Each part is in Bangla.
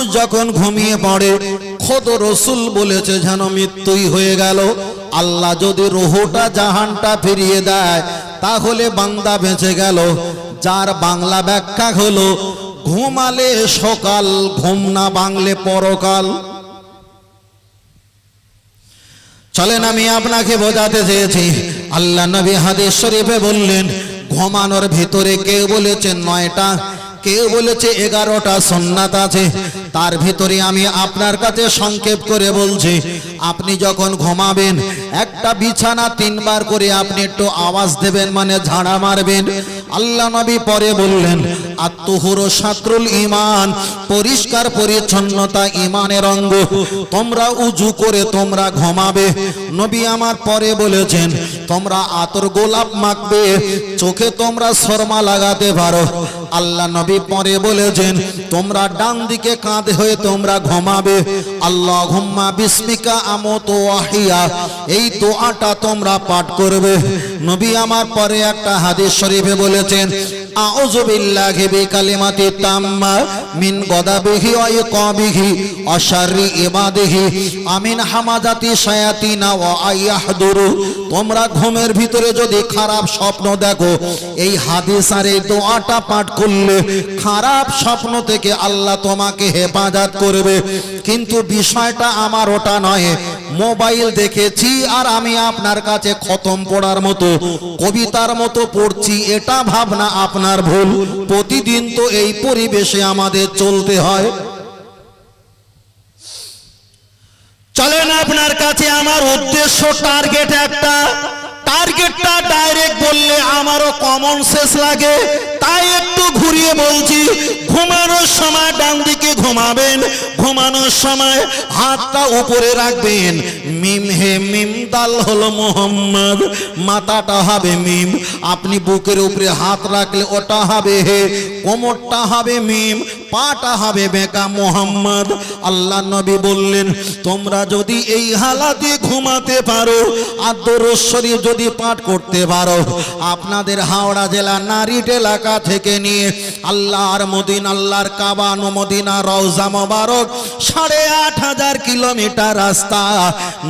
মানুষ যখন ঘুমিয়ে পড়ে, খোদ রসুল বলেছে যেন মৃত্যুই হয়ে গেল। আল্লাহ যদি রোহটা জাহানটা ফিরিয়ে দেয়, তাহলে বান্দা বেঁচে গেল। যার বাংলা ব্যাখ্যা হলো, ঘুমালে সকাল, ঘুম না বাংলে পরকাল। চলেন আমি আপনাকে বোঝাতে চেয়েছি। আল্লাহ নবী হাদিস শরীফে বললেন, ঘুমানোর ভিতরে কেউ বলেছেন নয়টা? কেউ বলেছে এগারোটা সন্ন্যাত আছে? তার ভিতরে আমি আপনার কাছে সংক্ষেপ করে বলছি, আপনি যখন ঘুমাবেন, একটা বিছানা তিনবার করে আপনি একটু আওয়াজ দেবেন মানে ঝাড়া মারবেন। আল্লাহ নবী পরে বললেন, আত্মহুর সাত্রুল ইমান পরিষ্কার পরিচ্ছন্নতা ইমানের অঙ্গ। তোমরা উজু করে তোমরা ঘুমাবে। নবী আমার পরে বলেছেন, তোমরা আতর গোলাপ মাখবে, চোখে তোমরা শর্মা লাগাতে পারো। আল্লাহ নবী পরে বলেছেন, তোমরা ডান দিকে কাঁধে হয়ে তোমরা ঘুমাবে। আল্লাহ ঘুম্মা বিস্মিকা আমত আহিয়া, এই দোয়াটা তোমরা পাঠ করবে। নবী আমার পরে একটা হাদিস শরীফে বলেছেন তোমরা ঘুমের ভিতরে যদি খারাপ স্বপ্ন দেখো, এই হাদিস আর এই দোয়াটা পাঠ করলে খারাপ স্বপ্ন থেকে আল্লাহ তোমাকে হেফাজত করবে। কিন্তু বিষয়টা আমার ওটা নয় মোবাইল দেখেছি আর আমি আপনার কাছে খতম পড়ার মতো, কবিতার মতো পড়ছি, এটা ভাবনা আপনার ভুল। প্রতিদিন তো এই পরিবেশে আমাদের চলতে হয়। চলেন আপনার কাছে আমার উদ্দেশ্য টার্গেট একটা। টার্গেটটা ডাইরেক্ট বললে আমারও কমন সেন্স লাগে। তাই একটু ঘুরিয়ে বলছি ঘুমানোর সময় ডান দিকে ঘুমাবেন। ঘুমানোর সময় হাতটা উপরে রাখবেন। মিম হে মিম দাল হলো মোহাম্মদ, মাথাটা হবে মিম। আপনি বুকের উপরে হাত রাখলে ওটা হবে হে, কোমরটা হবে মিম, পাটা হবে বেকা মোহাম্মদ। আল্লাহ নবী বললেন, তোমরা যদি এই হালাতে ঘুমাতে পারো আদরশ্বরী যদি পাঠ করতে পারো, আপনাদের হাওড়া জেলা নারীট এলাকা থেকে নিয়ে আল্লাহর মদিন আল্লাহর কাবান মদিনা রওজা মোবারক সাড়ে আট হাজার কিলোমিটার রাস্তা।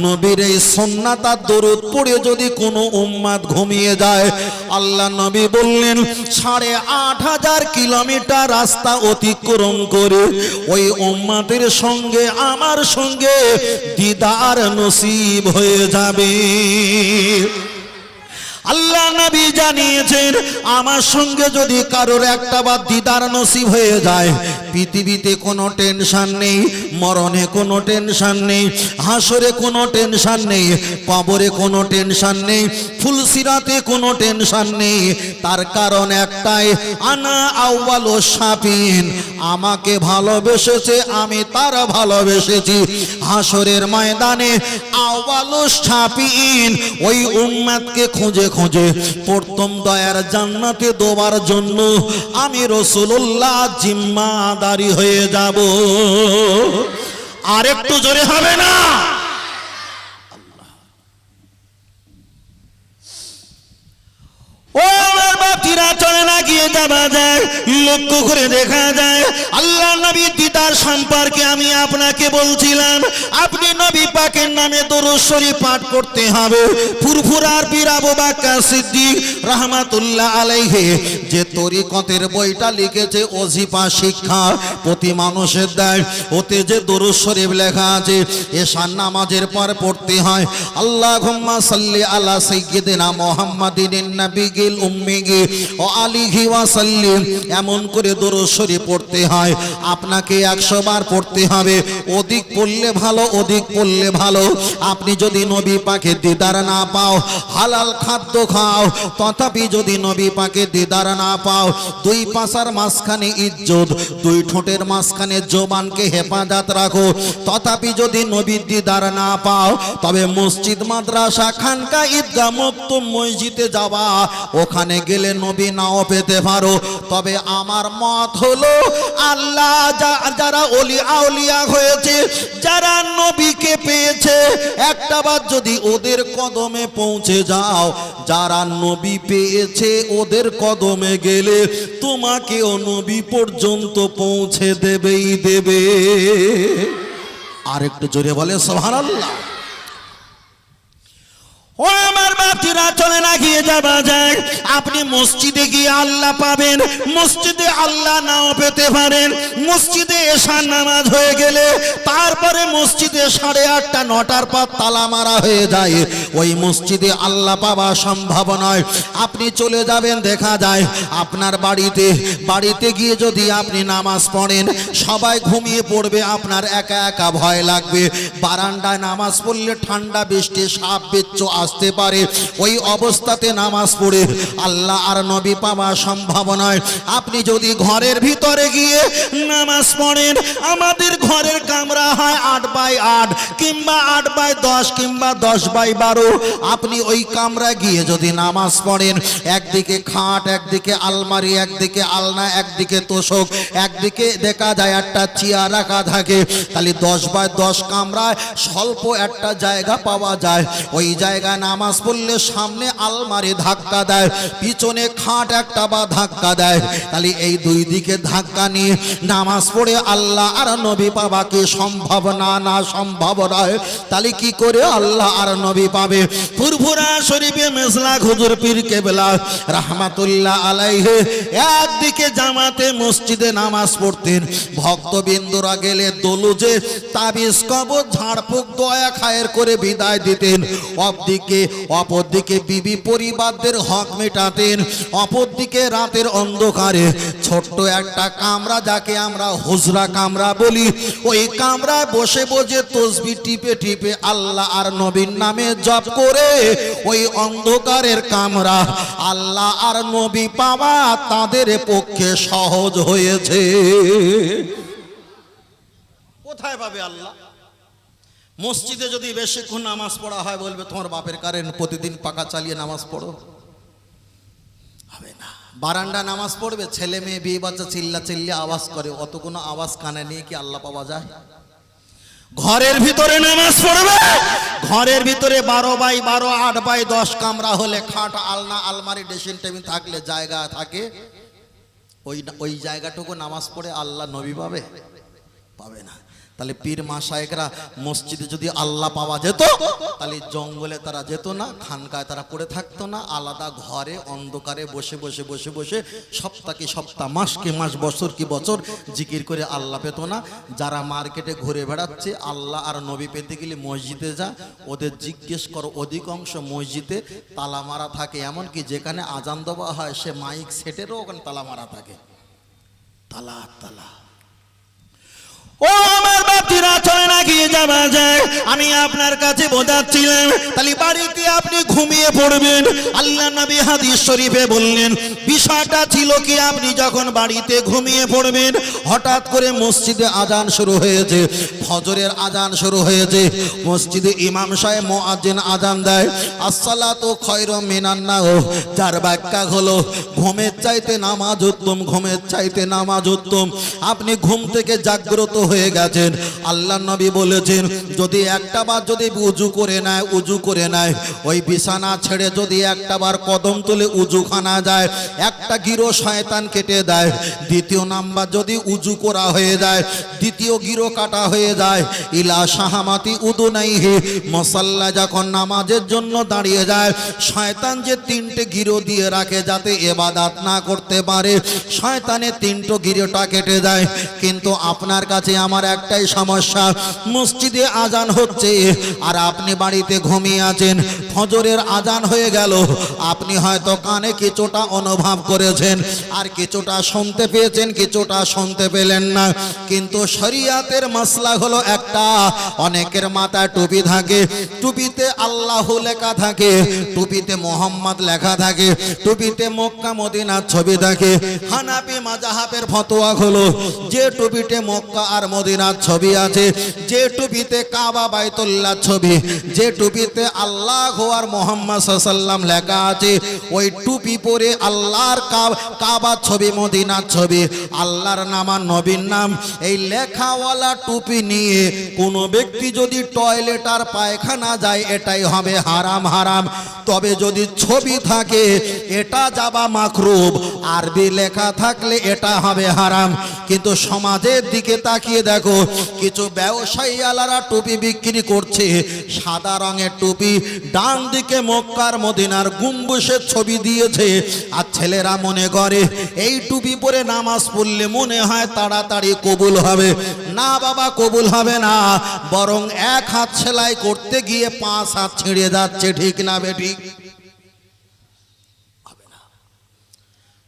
নবীর এই সন্ন্যাতার দরুদ পড়ে যদি কোনো উম্মাদ ঘুমিয়ে যায়, আল্লাহ নবী বললেন, সাড়ে আট হাজার কিলোমিটার রাস্তা অতিক্রম করে ওই উম্মাদের সঙ্গে আমার সঙ্গে দিদার নসিব হয়ে যাবে। আল্লাহ নবী জানিয়েছেন, আমার সঙ্গে যদি কারোর একটা বা দিদার নসিব হয়ে যায়, পৃথিবীতে কোনো টেনশন নেই, মরণে কোনো টেনশন নেই, হাসরে কোনো টেনশন নেই, কবরে কোনো টেনশন নেই, ফুলসিরাতে কোনো টেনশন নেই। তার কারণ একটাই, আনা আউয়াল ও সাপিন আমাকে ভালোবেসেছে, আমি তার ভালোবেসেছি। হাসরের ময়দানে আউয়াল ও সাপিন ওই উম্মাদকে খুঁজে খুঁজে, প্রথম দয়ার জান্নাতে দোবার জন্য আমি রসুল্লাহ জিম্মাদারি হয়ে যাব। আর একটু জোরে হবে না ও আমার চলে না গিয়ে যাওয়া যায়, লক্ষ্য করে দেখা যায়, আল্লাহ নবী দিদার সম্পর্কে আমি আপনাকে বলছিলাম, আপনি নবী পাকের নামে দরশ্বরী পাঠ করতে হবে। ফুরফুরার পীর আবু বাক্কা সিদ্দিক রহমাতুল্লাহ আলাইহে যে তরিকতের বইটা লিখেছে, অজিফা শিক্ষা প্রতি মানুষের দেয়, ওতে যে দরুদ লেখা আছে এশান নামাজের পর পড়তে হয়। আল্লাহ সাল্লি আলা সাইয়্যিদিনা মুহাম্মাদিন নাবিগিল উম্মিগি ও আলিহি ওয়া সাল্লিম এমন করে দরুদ শরীফ পড়তে হয়। আপনাকে 100 বার পড়তে হবে। অধিক পড়লে ভালো অধিক পড়লে ভালো। আপনি যদি নবী পাকে দিদার না পাও, হালাল খাদ্য খাও, তথাপি যদি নবী পাকে দিদার না পাও, দুই পাশার মাঝখানে ইজ্জত, দুই ঠোঁটের মাঝখানে জবানকে হেফাজত রাখো। তথাপি যদি নবীর দিদার না পাও, তবে মসজিদ, মাদ্রাসা, খানকা, ঈদগাহ উত্তম মসজিদে যাওয়া ওখানে গেলে নবী নাও পেতে পারো। তবে আমার মত হলো, আল্লাহ যারা অলি আউলিয়া হয়েছে, যারা নবীকে পেয়েছে, একটা বার যদি ওদের কদমে পৌঁছে যাও, যারা নবী পেয়েছে ওদের কদমে গেলে তোমাকেও নবী পর্যন্ত পৌঁছে দেবেই দেবে। আর একটু জোরে বলে সোহানাল্লাহ ও আমার বাতিরা, চলে না গিয়ে যাবা যায় আপনি মসজিদে গিয়ে আল্লাহ পাবেন, মসজিদে আল্লাহ নাও পেতে পারেন। মসজিদে এশার নামাজ হয়ে গেলে, তারপরে মসজিদে সাড়ে আটটা, নটার পর তালা মারা হয়ে যায়। ওই মসজিদে আল্লাহ পাওয়া সম্ভব নয়। আপনি চলে যাবেন, দেখা যায় আপনার বাড়িতে। বাড়িতে গিয়ে যদি আপনি নামাজ পড়েন, সবাই ঘুমিয়ে পড়বে, আপনার একা একা ভয় লাগবে। বারান্দায় নামাজ পড়লে ঠান্ডা বৃষ্টি, সাপ বিচ্ছু আসতে পারে, ওই অবস্থাতে নামাজ পড়ে। আল্লাহ আর নবী পাওয়া সম্ভব নয়। আপনি যদি ঘরের ভিতরে গিয়ে নামাজ পড়েন, আমাদের ঘরের কামরা হয় আট বাই আট, কিংবা আট বাই দশ, কিংবা দশ বাই বারো। আপনি ওই কামরা গিয়ে যদি নামাজ পড়েন, একদিকে খাট, একদিকে আলমারি, একদিকে আলনা, একদিকে তোষক, একদিকে দেখা যায় একটা চেয়ার রাখা থাকে। তাহলে দশ বাই দশ কামরায় স্বল্প একটা জায়গা পাওয়া যায়। ওই জায়গায় নামাজ পড়লে সামনে আলমারি ধাক্কা দেয়, পিছনে খাট একটা বা ধাক্কা দেয়। তাহলে এই দুই দিকে ধাক্কা নিয়ে নামাজ পড়ে আল্লাহ আর নবী পাবা কি সম্ভব না না সম্ভব নয়? তাহলে কি করে আল্লাহ আর নবী পাবে? ফুরফুরা শরীফে মেসলা হুজুর পীর কেবলা রাহমাতুল্লাহ আলাইহে একদিকে জামাতে মসজিদে নামাজ পড়তেন। ভক্তবিন্দুরা গেলে দলুজে তাবিজ কবর ঝাড়ফুঁক, দয়া, খায়ের করে বিদায় দিতেন। অপদিকে অপরদিকে বিবি পরিবারদের হক মেটাতেন, অপরদিকে রাতের অন্ধকারে ছোট্ট একটা কামরা যাকে আমরা হুজরা কামরা বলি, ওই কামরায় বসে বসে তসবি টিপে টিপে আল্লাহ আর নবীর নামে জপ করে, ওই অন্ধকারের কামরা আল্লাহ আর নবী পাওয়া তাদের পক্ষে সহজ হয়েছে। কোথায় পাবে আল্লাহ? মসজিদে যদি বেশিক্ষণ নামাজ পড়া হয়, বলবে তোমার বাপের কারেন্ট প্রতিদিন পাকা চালিয়ে নামাজ পড়ো। হবে না। বারান্দা নামাজ পড়বে, ছেলে মেয়ে, বিয়ে বাচ্চা চিল্লা চিল্লি আওয়াজ করে, অত কোনো আওয়াজ কানে নিয়ে কি আল্লাহ পাওয়া যায়? ঘরের ভিতরে নামাজ পড়বে, ঘরের ভিতরে বারো বাই বারো, আট বাই দশ কামরা হলে খাট, আলনা, আলমারি, ড্রেসিং টেবিল থাকলে জায়গা থাকে। ওই ওই জায়গাটুকু নামাজ পড়ে আল্লাহ নবী পাবে? পাবে না। তাহলে পীর মাসায়েকরা মসজিদে যদি আল্লাহ পাওয়া যেত, তাহলে জঙ্গলে তারা যেত না, খানকায় তারা পড়ে থাকতো না, আলাদা ঘরে অন্ধকারে বসে বসে বসে বসে সপ্তাহ কি সপ্তাহ মাস কি মাস, বছর কি বছর জিকির করে আল্লাহ পেত না। যারা মার্কেটে ঘুরে বেড়াচ্ছে, আল্লাহ আর নবী পেতে গেলে মসজিদে যা, ওদের জিজ্ঞেস করো অধিকাংশ মসজিদে তালা মারা থাকে। এমনকি যেখানে আজান দেওয়া হয়, সে মাইক সেটেরও ওখানে তালা মারা থাকে। তালা তালা। ও, আমার বাতিরা আমি আপনার কাছে বোঝাচ্ছিলাম, তাহলে বাড়িতে আপনি ঘুমিয়ে পড়বেন। আল্লাহ নবী হাদিস শরীফে বললেন, বিষয়টা ছিল কি, আপনি যখন বাড়িতে ঘুমিয়ে পড়বেন, হঠাৎ করে মসজিদে আজান শুরু হয়েছে, ফজরের আজান শুরু হয়েছে, মসজিদে ইমাম সাহেব, মোয়াজ্জিন আজান দেয়, আসসালাতু খয়রু মিনান নাও যার ব্যাখ্যা হলো, ঘুমের চাইতে নামাজ উত্তম, ঘুমের চাইতে নামাজ উত্তম। আপনি ঘুম থেকে জাগ্রত হয়ে গেছেন। আল্লাহ নবী বলেছেন, যদি একটা বার যদি উজু করে নেয়, উজু করে নেয়। ওই বিছানা ছেড়ে যদি একটা বার কদম তুলে উজু খানা যায়, একটা গিরো শয়তান কেটে দেয়। দ্বিতীয় নাম্বার যদি উজু করা হয়ে যায়, দ্বিতীয় গিরো কাটা হয়ে যায়। ইলা শাহামাতি উদু নাই হে মশাল্লা যখন নামাজের জন্য দাঁড়িয়ে যায়, শয়তান যে তিনটে গিরো দিয়ে রাখে যাতে এবাদাত না করতে পারে, শয়তানের তিনটো গিরোটা কেটে যায়। কিন্তু আপনার কাছে আমার একটাই সমস্যা মসজিদে আজান হচ্ছে আর আপনি বাড়িতে ঘুমিয়ে আছেন। ফজরের আজান হয়ে গেল। আপনি হয়তো কানে কিছুটা অনুভব করেছেন, আর কিছুটা শুনতে পেয়েছেন, কিছুটা শুনতে পেলেন না। কিন্তু শরিয়াতের মশলা হলো একটা। অনেকের মাথায় টুপি থাকে, টুপিতে আল্লাহ লেখা থাকে, টুপিতে মোহাম্মদ লেখা থাকে, টুপিতে মক্কা মদিনার ছবি থাকে। হানাপি মাজাহাবের ফতোয়া হলো, যে টুপিতে মক্কা আর মদিনার ছবি আছে, যে টুপিতে কাবা বাইতুল্লাহ ছবি, যে টুপিতে আল্লাহ সারোয়ার মোহাম্মদ সাল্লাম লেখা আছে, ওই টুপি পরে আল্লাহর কা- কাবার ছবি, মদিনার ছবি, আল্লাহর নাম আর নবীর নাম। এই লেখাওয়ালা টুপি নিয়ে কোনো ব্যক্তি যদি টয়লেট আর পায়খানা যায়, এটাই হবে হারাম হারাম। তবে যদি ছবি থাকে, এটা যাবা মাকরুব। আরবি লেখা থাকলে এটা হবে হারাম। কিন্তু সমাজের দিকে তাকিয়ে দেখো, কিছু ব্যবসায়ী আলারা টুপি বিক্রি করছে, সাদা রঙের টুপি, ডান দিকে মক্কার মদিনার গুম্বুসের ছবি দিয়েছে। আর ছেলেরা মনে করে, এই টুপি পরে নামাজ পড়লে মনে হয় তাড়াতাড়ি কবুল হবে। না বাবা, কবুল হবে না। বরং এক হাত সেলাই করতে গিয়ে পাঁচ হাত ছিঁড়ে যাচ্ছে, ঠিক না বেঠিক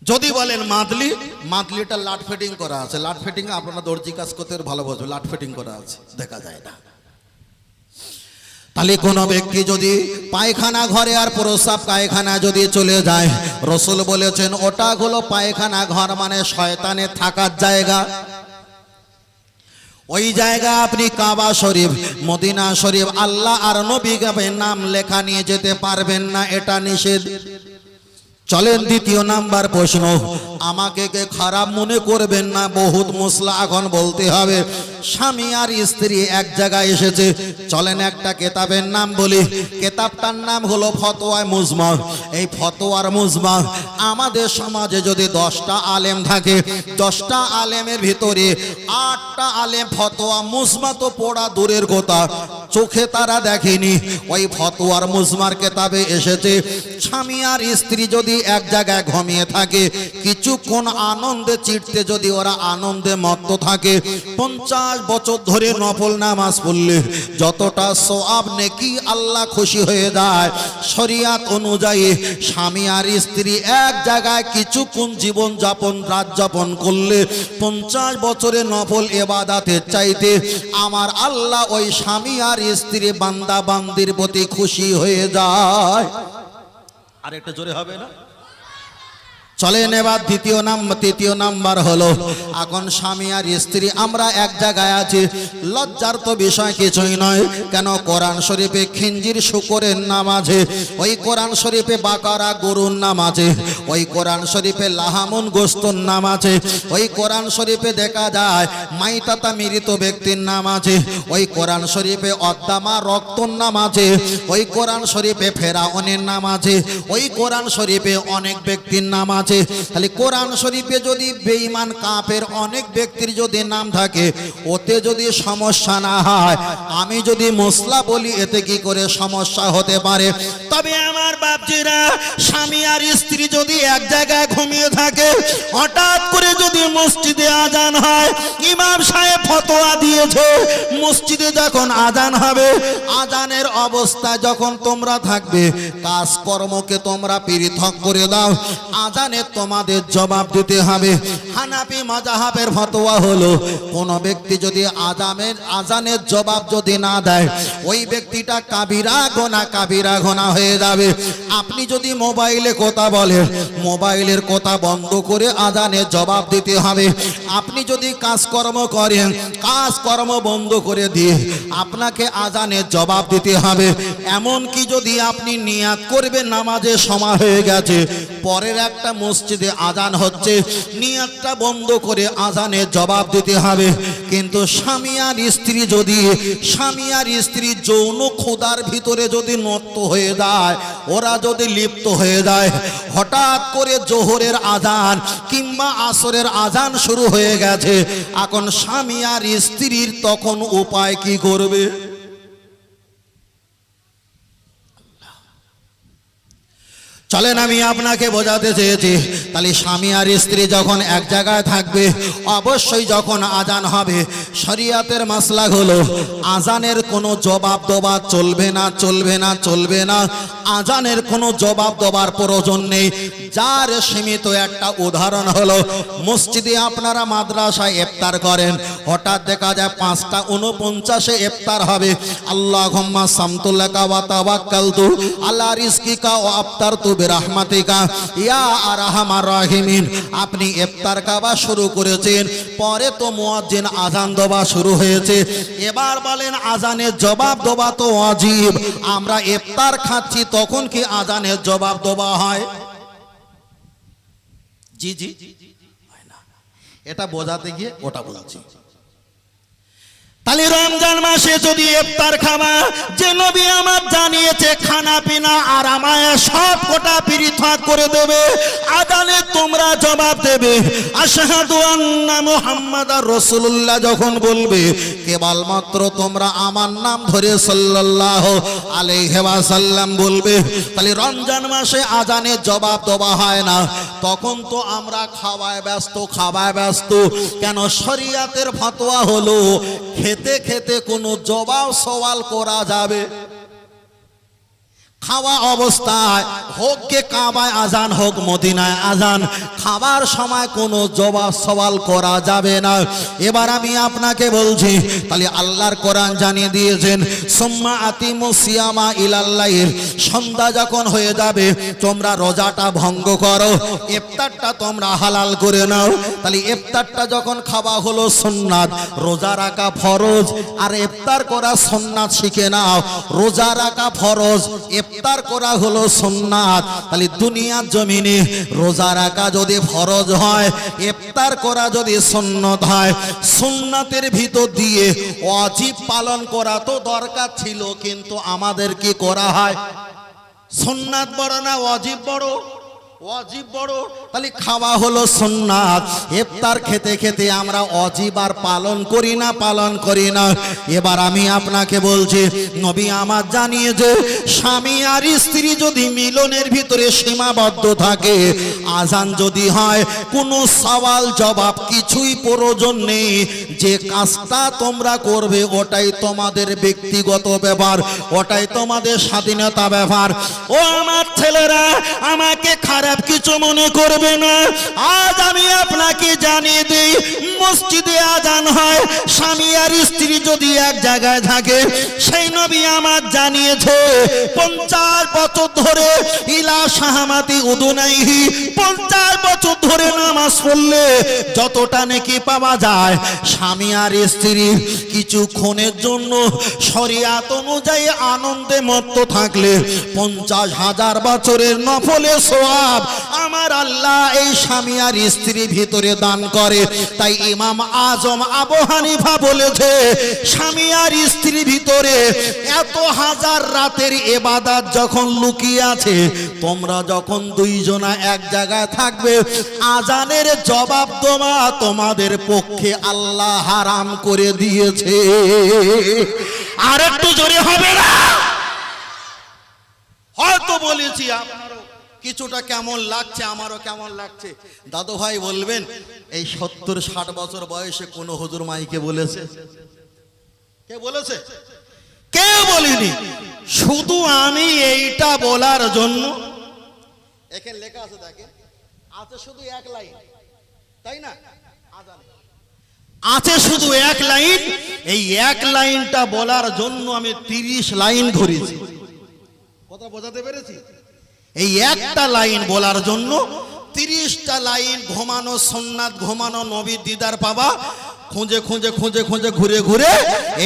যদি বলেন মাদলি, মাদলিটা লাট ফিটিং করা আছে। লাট ফিটিং আপনারা দর্জি কাজ করতে ভালো বোঝো লাট ফিটিং করা আছে। দেখা যায় না। তাহলে কোনো ব্যক্তি যদি পায়খানা ঘরে আর প্রস্রাব পায়খানা যদি চলে যায়, রসুল বলেছেন, ওটা হলো পায়খানা ঘর মানে শয়তানে থাকার জায়গা। ওই জায়গা আপনি কাবা শরীফ, মদিনা শরীফ, আল্লাহ আর নবী নাম লেখা নিয়ে যেতে পারবেন না, এটা নিষেধ। চলেন দ্বিতীয় নাম্বার প্রশ্ন। আমাকে কে খারাপ মনে করবেন না, বহুত মশলা এখন বলতে হবে। স্বামী আর স্ত্রী এক জায়গায় এসেছে। চলেন একটা কেতাবের নাম বলি। কেতাবটার নাম হলো ফতোয়া মুজমা। এই ফতোয়ার মুজমা আমাদের সমাজে যদি দশটা আলেম থাকে, দশটা আলেমের ভিতরে আটটা আলেম ফতোয়া, মুজমা তো পড়া দূরের কথা। চোখে তারা দেখেনি। ওই ফতোয়ার মুজমার কেতাবে এসেছে, স্বামী আর স্ত্রী যদি এক জায়গায় ঘুমিয়ে থাকে। কিছুক্ষণ আনন্দে চিটতে যদি ওরা আনন্দে মত্ত থাকে। পঞ্চাশ বছর ধরে নফল নামাজ পড়লে যতটা সোয়াব নেকি আল্লাহ খুশি হয়ে যায়। শরিয়াত অনুযায়ী স্বামী আর স্ত্রী এক জায়গায় কিছুক্ষণ জীবন যাপন রাত যাপন করলে পঞ্চাশ বছরে নফল এবাদাতের চাইতে আমার আল্লাহ ওই স্বামী আর স্ত্রী বান্দা বান্দির প্রতি খুশি হয়ে যায়। আর একটা জোরে হবে না? চলেন এবার দ্বিতীয় নাম্বার, তৃতীয় নাম্বার হলো, এখন স্বামী আর স্ত্রী, আমরা এক জায়গায় আছি। লজ্জার তো বিষয় কিছুই নয়, কেন কোরআন শরীফে খিঞ্জির শুকরের নাম আছে? ওই কোরআন শরীফে বাকারা গরুর নাম আছে, ওই কোরআন শরীফে লাহামুন গোস্তর নাম আছে, ওই কোরআন শরীফে দেখা যায় মাইতাতা মৃত ব্যক্তির নাম আছে, ওই কোরআন শরীফে অদ্দামা রক্তর নাম আছে, ওই কোরআন শরীফে ফেরাউনের নাম আছে, ওই কোরআন শরীফে অনেক ব্যক্তির নাম আছে। তাহলে কোরআন শরীফে যদি বেঈমান কাপের অনেক ব্যক্তির যদি নাম থাকে, ওতে যদি সমস্যা না হয়, আমি যদি মশলা বলি, এতে কি করে সমস্যা হতে পারে? তবে আমার বাপজিরা, স্বামী আর স্ত্রী যদি এক জায়গায় ঘুমিয়ে থাকে। হঠাৎ করে যদি মসজিদে আজান হয়, ইমাম সাহেব ফতোয়া দিয়েছে, মসজিদে যখন আজান হবে, আজানের অবস্থা যখন তোমরা থাকবে, কাজকর্মকে তোমরা পৃথক করে দাও। আজানে তোমাদের জবাব দিতে হবে। হানাপি মাজাহাবের ফতোয়া হলো, কোন ব্যক্তি যদি আজামের আজানের জবাব যদি না দেয়, ওই ব্যক্তিটা কাবিরা গোনা কাবিরা গোনা হয়ে যাবে। আপনি যদি মোবাইলে কথা বলেন, মোবাইলের কথা বন্ধ করে আদানের জবাব দিতে হবে। আপনি যদি কাজকর্ম করেন, কাজকর্ম বন্ধ করে দিয়ে আপনাকে আজানের জবাব দিতে হবে। এমন কি যদি আপনি নিয়াত করবেন নামাজে সময় হয়ে গেছে পরের একটা মসজিদে আজান হচ্ছে। নিয়াতটা বন্ধ করে আজানের জবাব দিতে হবে। কিন্তু স্বামী আর স্ত্রী যদি, স্বামী আর স্ত্রী যৌন ক্ষুদার ভিতরে যদি নত্ত হয়ে যায়, ওরা যদি লিপ্ত হয়ে যায়, হঠাৎ করে জোহরের আজান কিংবা আসরের আজান শুরু হয়ে গেছে। এখন স্বামী আর স্ত্রীর তখন উপায় কি করবে? চলেন, আমি আপনাকে বোঝাতে চেয়েছি। তাহলে স্বামী আর স্ত্রী যখন এক জায়গায় থাকবে, অবশ্যই যখন আজান হবে, শরিয়াতের মাসলা হলো, আজানের কোনো জবাব দেওয়া চলবে না চলবে না চলবে না। আজানের কোনো জবাব দেওয়ার প্রয়োজন নেই। যার সীমিত একটা উদাহরণ হলো, মসজিদে আপনারা মাদ্রাসায় ইফতার করেন, হঠাৎ দেখা যায় পাঁচটা উনপঞ্চাশে ইফতার হবে। আল্লাহ সামতুল্লাকা ওয়া তাওয়াক্কালতু আল্লাহ ও আফতার আপনি শুরু করেছেন, পরে তো আজান দেওয়া শুরু হয়েছে। এবার বলেন আজানের জবাব দেওয়া তো অজীব আমরা ইফতার খাচ্ছি, তখন কি আজানের জবাব দেওয়া হয়? জি জি। এটা বোঝাতে গিয়ে ওটা তাহলে রমজান মাসে যদি ইফতার খাওয়া যে নবী আমার জানিয়েছে, খানা পিনা আর আমায় সব কটা পৃথক করে দেবে আদানে তোমরা জবাব দেবে, আশহাদু আন্না মুহাম্মাদার রসুল্লাহ যখন বলবে, কেবলমাত্র তোমরা আমার নাম ধরে সাল্লাল্লাহু আলাইহি ওয়াসাল্লাম বলবে, তাহলে রমজান মাসে আজানের জবাব দেওয়া হয় না। তখন তো আমরা খাওয়ায় ব্যস্ত খাওয়ায় ব্যস্ত, কেন শরিয়াতের ফতোয়া হলো খেতে খেতে কোনো জবাব সওয়াল করা যাবে। খাওয়া অবস্থায় হোক কে কাবায় আজান, হোক মদিনায় আজান, খাবার সময় কোনো জবাব, সওয়াল করা যাবে না। এবার আমি আপনাকে বলছি, তাহলে আল্লাহর কোরআন জানিয়ে দিয়েছেন, সোম্মা আতিমু সিয়ামা ইলাল্লাহির সন্ধ্যা যখন হয়ে যাবে, তোমরা রোজাটা ভঙ্গ করো, ইফতারটা তোমরা হালাল করে নাও। তাহলে ইফতারটা যখন খাওয়া হলো সুন্নাত, রোজা রাখা ফরজ, আর ইফতার করা সুন্নাত শিখে নাও। রোজা রাখা ফরজ, ইফতার করা হলো সুন্নাত। তাহলে দুনিয়ার জমিনে রোজা রাখা যদি ফরজ হয়, ইফতার করা যদি সুন্নত হয়, সুন্নাতের ভিতর দিয়ে অজীব পালন করা তো দরকার ছিল, কিন্তু আমাদের কি করা হয়? সুন্নাত বড় না অজীব বড়? অজীব বড়। তাহলে খাওয়া হলো সুন্নাত ইফতার খেতে খেতে আমরা অজীব আর পালন করি না, পালন করি না। এবার আমি আপনাকে বলছি, নবী আমার জানিয়ে যে, স্বামী আর স্ত্রী যদি মিলনের ভিতরে সীমাবদ্ধ থাকে, আজান যদি হয়, কোনো সওয়াল জবাব কিছুই প্রয়োজন নেই। যে কাজটা তোমরা করবে, ওটাই তোমাদের ব্যক্তিগত ব্যাপার ওটাই তোমাদের স্বাধীনতা ব্যাপার ও আমার ছেলেরা, আমাকে খারাপ কিছু মনে করবে না। আজ আমি আপনাকে জানিয়ে দিই মসজিদে আজান স্বামী আর স্ত্রী যদি এক জায়গায় থাকে, সেই নবী আমার জানিয়েছে, পঞ্চাশ বছর ধরে ইলা সাহামাতি উদুনাইহি, পঞ্চাশ বছর ধরে নামাজ পড়লে যতটা নাকি পাওয়া যায়, স্বামী আর স্ত্রী কিছুক্ষণের জন্য শরিয়াত অনুযায়ী আনন্দে মত্ত থাকলে পঞ্চাশ হাজার বছরের নফলে সোয়াব আমার আল্লাহ এই স্বামী আর স্ত্রী ভিতরে দান করে। তাই ইমাম আজম আবু হানিফা বলেছে, স্বামী আর স্ত্রী ভিতরে এত হাজার রাতের এবাদাত যখন লুকিয়ে আছে, তোমরা যখন দুইজনা এক জায়গায় থাকবে, আজানের জবাব তোমা তোমাদের পক্ষে আল্লাহ হারাম করে দিয়েছে। আর একটু জোরে হবে না? হয়তো বলেছি আপনারও। কিছুটা কেমন লাগছে, আমারও কেমন লাগছে। দাদু ভাই বলবেন, এই সত্তর ষাট বছর বয়সে কোন হুজুর মাইকে বলেছে? কে বলেছে? কে বলিনি? শুধু আমি এইটা বলার জন্য। এখানে লেখা আছে দেখেন, আছে শুধু এক লাইন, তাই না। আছে শুধু এক লাইন, এই এক লাইনটা বলার জন্য আমি তিরিশ লাইন ঘুরেছি কথা বোঝাতে পেরেছি? এই একটা লাইন বলার জন্য তিরিশটা লাইন, ঘুমানো সোননাথ ঘুমানো নবীর দিদার পাবা খুঁজে খুঁজে খুঁজে খুঁজে, ঘুরে ঘুরে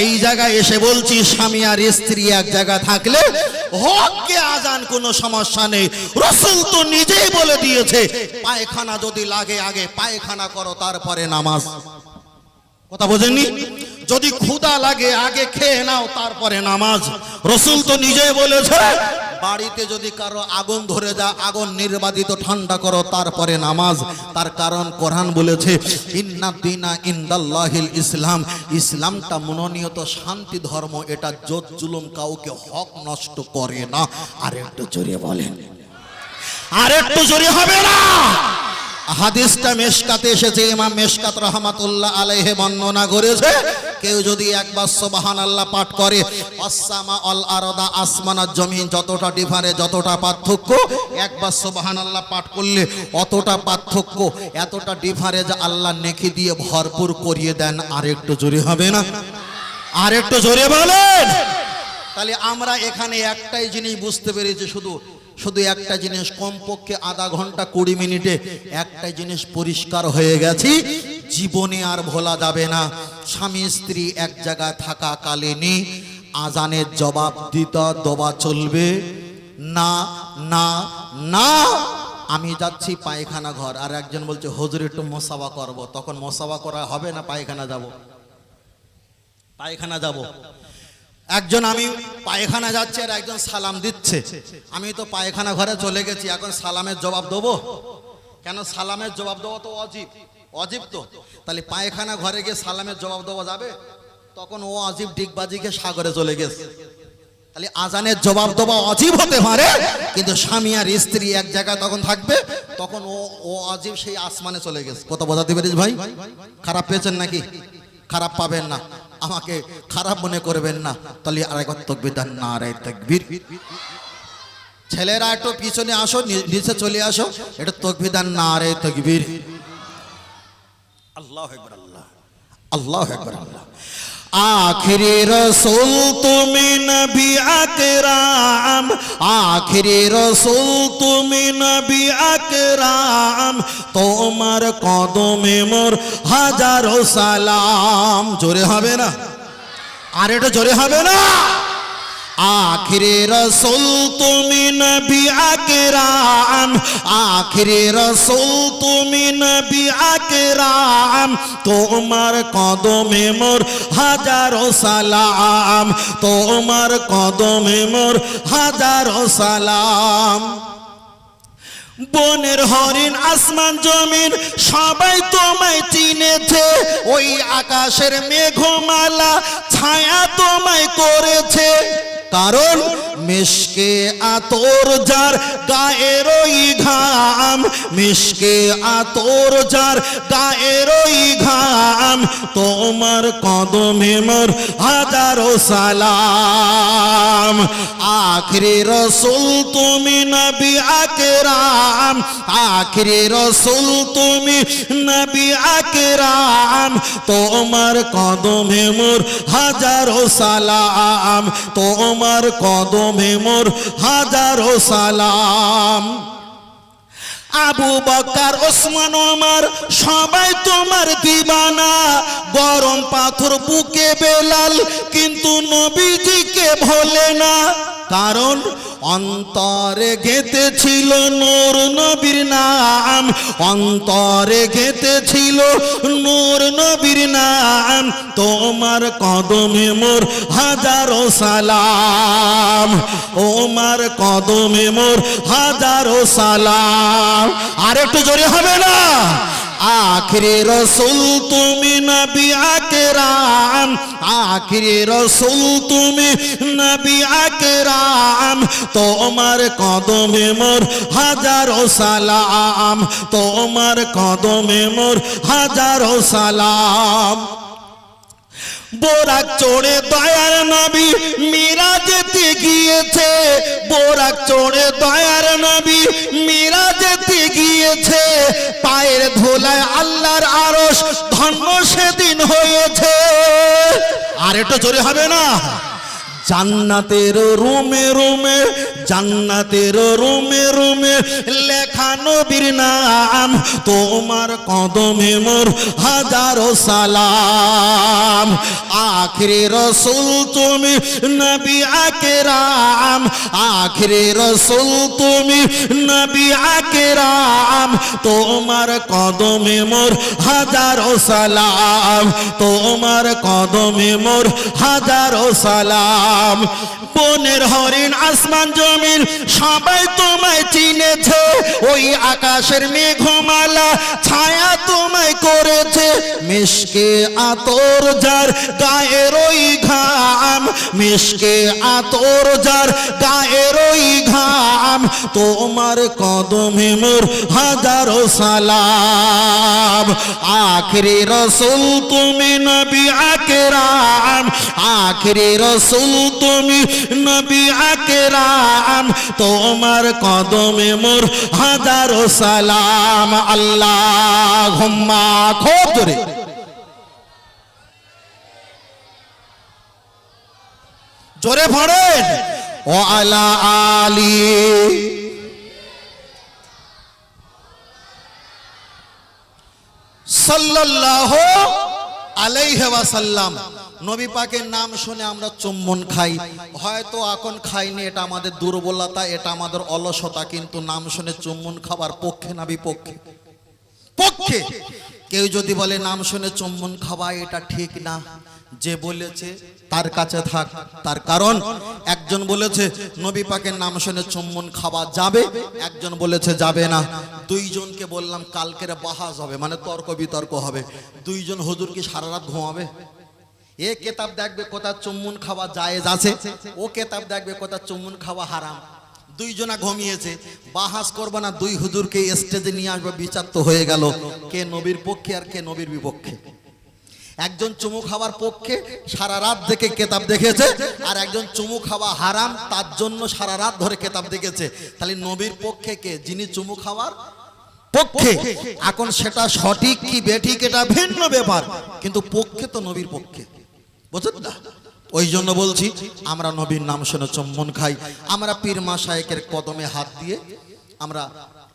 এই জায়গায় এসে বলছি, স্বামী আর স্ত্রী এক জায়গা থাকলে হককে আজান কোনো সমস্যা নেই। রসুল তো নিজেই বলে দিয়েছে, পায়খানা যদি লাগে আগে পায়খানা করো, তারপরে নামাজ। কথা বোঝেননি? যদি ক্ষুদা লাগে, আগে খেয়ে নাও, তারপরে নামাজ। রসুল তো নিজেই বলেছে বাড়িতে যদি কারও আগুন ধরে যা আগুন নির্বাদিত ঠান্ডা করো, তারপরে নামাজ। তার কারণ কোরআন বলেছে ইন্নাদিনা ইন্দাল্লাহিল ইসলাম। ইসলামটা মনোনীয়ত শান্তি ধর্ম, এটা জোত জুলুম কাউকে হক নষ্ট করে না। আর একটু জোরে বলেন। আর একটু জোরে হবে না। হাদিসটা মেশকাতে এসেছে, ইমাম মেশকাত রহমাতুল্লাহ আলাইহে বর্ণনা করেছে, কেউ যদি একবার সুবহান আল্লাহ পাঠ করে আসামা অল আরদা আসমান আর জমিন যতটা ডিফারে যতটা পার্থক্য, একবার সুবহান আল্লাহ পাঠ করলে অতটা পার্থক্য, এতটা ডিফারেন্স আল্লাহ নেকি দিয়ে ভরপুর করিয়ে দেন আর একটু জোরে হবে না? আর একটু জোরে বলেন! তাহলে আমরা এখানে একটাই জিনিস বুঝতে পেরেছি শুধু শুধু একটা জিনিস, কমপক্ষে আধা ঘণ্টা কুড়ি মিনিটে একটা জিনিস পরিষ্কার হয়ে গেছি, জীবনে আর ভোলা যাবে না। স্বামী স্ত্রী এক জায়গায় থাকা কালীনি আজানের জবাব দিতে দবা চলবে। না না না, আমি যাচ্ছি পায়খানা ঘর। আর একজন বলছে, হজুর, একটু মশাবা করব। তখন মশাবা করা হবে না পায়খানা যাব? পায়খানা যাব। একজন আমি পায়খানা যাচ্ছি আর একজন সালাম দিচ্ছে। আমি তো পায়খানা ঘরে চলে গেছি, এখন সালামের জবাব দেবো? কেন সালামের জবাব দেওয়া তো অজীব। অজীব তো। তাহলে পায়খানা ঘরে গিয়ে সালামের জবাব দেওয়া যাবে? তখন ও অজীব ডিগবাজিকে সাগরে চলে গেছে। তাহলে আজানের জবাব দেওয়া অজীব হতে পারে, কিন্তু স্বামী আর স্ত্রী এক জায়গায় তখন থাকবে, তখন ও ও অজীব সেই আসমানে চলে গেছে। কত বোঝাতে পারিস ভাই? খারাপ পেয়েছেন নাকি? খারাপ পাবেন না। আমাকে খারাপ মনে করবেন না। তাহলে আরেকবার তকবির দেন না রে তকবির। ছেলেরা একটু পিছনে আসো নিচে চলে আসো। এটা তকবিদান না রে তকবির। আল্লাহ একবার আল্লাহ। আল্লাহ একবার আল্লাহ। আখিরি রসুল তুমি নবী আকরাম। আখিরি রসুল তুমি নবী আকরাম। তোমার কদমে মোর হাজারো সালাম। জোরে হবে না? আর এটা জোরে হবে না? আখিরে রসুল তুমি নবী আকরাম। আখিরে রসুল তুমি নবী আকরাম। তোমার কদমে মোর হাজারো সালাম। তোমার কদমে মোর হাজারো সালাম। বনের হরিণ, আসমান, জমিন, সবাই তোমায় চিনেছে। ওই আকাশের মেঘমালা ছায়া তোমায় করেছে। কারণ মিশকে আতর যার গায়ের ওই ঘাম, মিশকে আতর যার গায়ের ওই ঘাম, তোমার কদমে মোর হাজারো সালাম। আখরি রসুল তুমি নবী আকরাম, আখরি রসুল তুমি নবী আকরাম, তোমার কদমে মোর হাজারো সালাম, তোমার কদমে মোর হাজারো সালাম। আবু বকার, ওসমান আমার সবাই তোমার দিবানা। গরম পাথর বুকে বেলাল, কিন্তু নবীজিকে ভোলে না। কারণ অন্তরে গেতে ছিল নূর নবীর নাম। অন্তরে গেতে ছিল নূর নবীর নাম। তোমার কদমে মোর হাজারো সালাম। ওমার কদমে মোর হাজারো সালাম। আর একটু জোরে হবে না? আখরি রসুল তুমি নবী আকরাম আখরি রসুল তুমি নবী আকরাম তোমার কদমে মোর হাজারো সালাম, তোমার কদমে মোর হাজারো সালাম। বোরাক চড়ে দয়ার নবী মীরা যেতে গিয়েছে, বোরাক চড়ে দয়ার নবী মীরা যেতে গিয়েছে, পায়ের ধোলায় আল্লাহর আরশ ধন্য সেদিন হয়েছে আর এটা জোরে হবে না? জান্নাতের রুমে রুমে, জান্নাতের রুমে রুমে লেখা নবীর নাম, তোমার কদমে মোর হাজারো সালাম। আখরে রসুল তুমি নবী আকেরাম, আখরে রসুল তুমি নবী আকেরাম, তোমার কদমে মোর হাজারো সালাম, তোমার কদমে মোর হাজারো সালাম। বনের হরিণ, আসমান, জমিন, সবাই তোমায় চিনেছে। ওই আকাশের মেঘমালা ছায়া তোমায় করেছে। মিশকে আতর যার গায়ের ওই ঘাম মিশকে আতর যার গায়ের ওই ঘাম, তোমার কদমে মোর হাজারো সালাম। আখরি রসুল তুমি নবী আকরাম, আখরি রসুল তুমি নবী আকরাম, তোমার কদমে মোর হাজারো সালাম। আল্লাহ ঘুম্মা খুব জোরে পড়েন। ও আলা আলী। সাল্লাহ আলাইহাসাল্লাম নবী পাকের নাম শুনে আমরা চুম্বন খাই। হয়তো এখন খাইনি, এটা আমাদের দুর্বলতা, এটা আমাদের অলসতা, কিন্তু নাম শুনে চুম্বন খাবার পক্ষে না, বিপক্ষে। পক্ষে। কেউ যদি বলে, নাম শুনে চুম্বন খাওয়া এটা ঠিক না। যে বলেছে, তার কাছে থাক। তার কারণ, একজন বলেছে, নবী পাকের নাম শুনে চুম্বন খাওয়া যাবে, একজন বলেছে যাবে না। দুইজনকে বললাম, কালকের বাহাজ হবে মানে তর্ক বিতর্ক হবে। দুইজন হুজুর কি সারা রাত ঘুমাবে? এ কেতাব দেখবে কোথা চুম্বন খাওয়া জায়েজ আছে? ও কেতাব দেখবে কোথা চুম্বন খাওয়া হারাম। দুইজনা ঘুমিয়েছে। বাহাস করব না, দুই হুজুরকে স্টেজে নিয়ে আসবে, বিচার তো হয়ে গেল। কে নবীর পক্ষে আর কে নবীর বিপক্ষে। একজন চুমু খাওয়ার পক্ষে সারা রাত দেখে কেতাব দেখেছে আর একজন চুমু খাওয়া হারাম, তার জন্য সারা রাত ধরে কেতাব দেখেছে তাহলে নবীর পক্ষে কে? যিনি চুমু খাওয়ার পক্ষে। এখন সেটা সঠিক কি বেঠিক, এটা ভিন্ন ব্যাপার। কিন্তু পক্ষে তো নবীর পক্ষে। বুঝলেন না? ওই জন্য বলছি, আমরা নবীর নাম শুনে চম্বন খাই। আমরা পীর মাসায়েকের কদমে হাত দিয়ে আমরা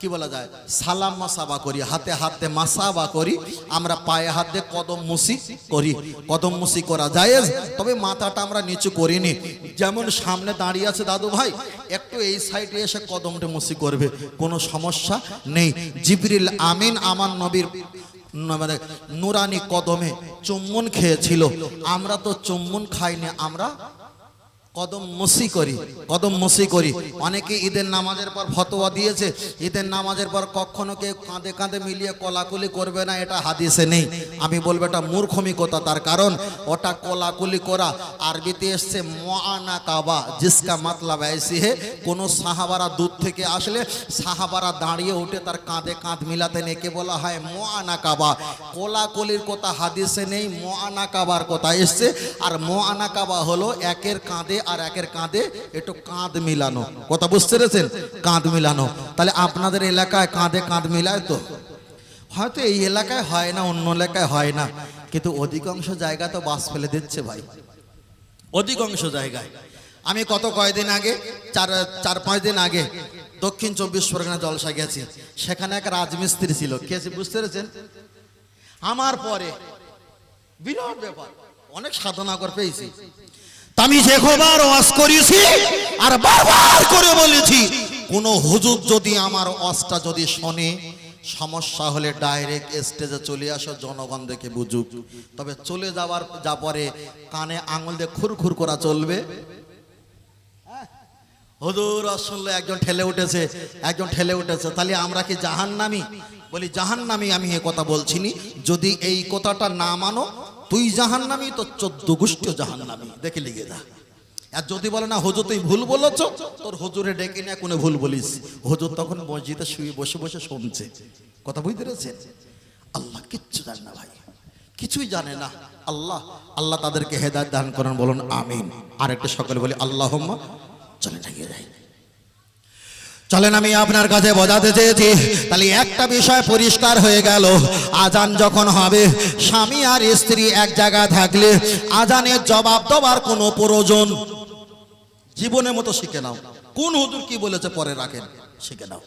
কি বলা যায়? সালাম মাসাবা করি, হাতে হাতে মাসাবা করি, আমরা পায়ে হাতে কদম মুসি করি। কদম মুসি করা যায় তবে মাথাটা আমরা নিচু করিনি। যেমন সামনে দাঁড়িয়ে আছে দাদু ভাই, একটু এই সাইডে এসে কদমটা মুসি করবে, কোনো সমস্যা নেই। জিবরিল আমিন আমার নবীর মানে নুরানি কদমে চুম্বন খেয়েছিল। আমরা তো চুম্বন খাইনি, আমরা কদম মসি করি, কদম মসি করি। অনেকে ঈদের নামাজের পর ফতোয়া দিয়েছে। ঈদের নামাজের পর কখনো কেউ কাঁধে কাঁধে মিলিয়ে কলাকুলি করবে না, এটা হাদিসে নেই। আমি বলব এটা মূর্খমিকতা, তার কারণ ওটা কলাকুলি করা। আরবিতে এসছে মোয়ানা কাবা, জিসকা মাতলাব আইসি হে কোনো সাহাবারা দূর থেকে আসলে সাহাবারা দাঁড়িয়ে উঠে তার কাঁধে কাঁধ মিলাতে নেকে বলা হয় মোয়ানা কাবা। কলাকলির কথা হাদিসে নেই, মোয়ানা কাবার কথা এসছে। আর মোয়ানা কাবা হলো একের কাঁধে আর একের কাঁধে একটু কাঁধ মিলানো। কথা বুঝতে পেরেছেন? কাঁধ মিলানো। তাহলে আপনাদের এলাকায় কাঁধে কাঁধ মিলায় তো? হয়তো এই এলাকায় হয় না, অন্য এলাকায় হয় না। কিন্তু অধিকাংশ জায়গা তো বাস ফেলে দিচ্ছে ভাই। অধিকাংশ জায়গায়। আমি কত কয়দিন আগে, চার চার, পাঁচ দিন আগে দক্ষিণ চব্বিশ পরগনা জলসা গেছি। সেখানে এক রাজমিস্ত্রি ছিল। কে বুঝতে পেরেছেন? আমার পরে বিরাট ব্যাপার। অনেক সাধনা করে পেয়েছি। আমি যে খবর ওয়াজ করেছি আর বারবার করে বলেছি, কোন হুজুর যদি আমার ওয়াজটা যদি শোনে, সমস্যা হলে ডাইরেক্ট স্টেজে চলে আসো, জনগণ দেখে বুঝুক। তবে চলে যাওয়ার যা পরে কানে আঙুল দিয়ে খুরখুর করা চলবে। হুজুর শুনলে একজন ঠেলে উঠেছে, একজন ঠেলে উঠেছে। তাহলে আমরা কি জাহান্নামি? বলি, জাহান্নামি আমি এ কথা বলছিনি যদি এই কথাটা না মানো তুই জাহান্নামি, তো চোদ্দ গোষ্ঠী জাহান্নামি। দেখে লিখে যা আর যদি বলে, না, হুজুর, তুই ভুল বলেছ, তোর হুজুরে ডেকে না কোনো ভুল বলিস। হুজুর তখন মসজিদে শুয়ে বসে বসে শুনছে। কথা বুঝতে পেরেছেন? আল্লাহ কিচ্ছু জানে না ভাই। কিছুই জানে না। আল্লাহ আল্লাহ তাদেরকে হেদায়ত দান করেন, বলুন, আমিন। আর একটা সকলে বলি আল্লাহ চলে এগিয়ে যাই চলেন, আমি আপনার কাছে বোঝাতে চেয়েছি। তাহলে একটা বিষয় পরিষ্কার হয়ে গেল। আজান যখন হবে, স্বামী আর স্ত্রী এক জায়গায় থাকলে আজানের জবাব দেওয়ার কোনো প্রয়োজন। জীবনের মতো শিখে নাও। কোন হুজুর কি বলেছে, পরে রাখেন, শিখে নাও।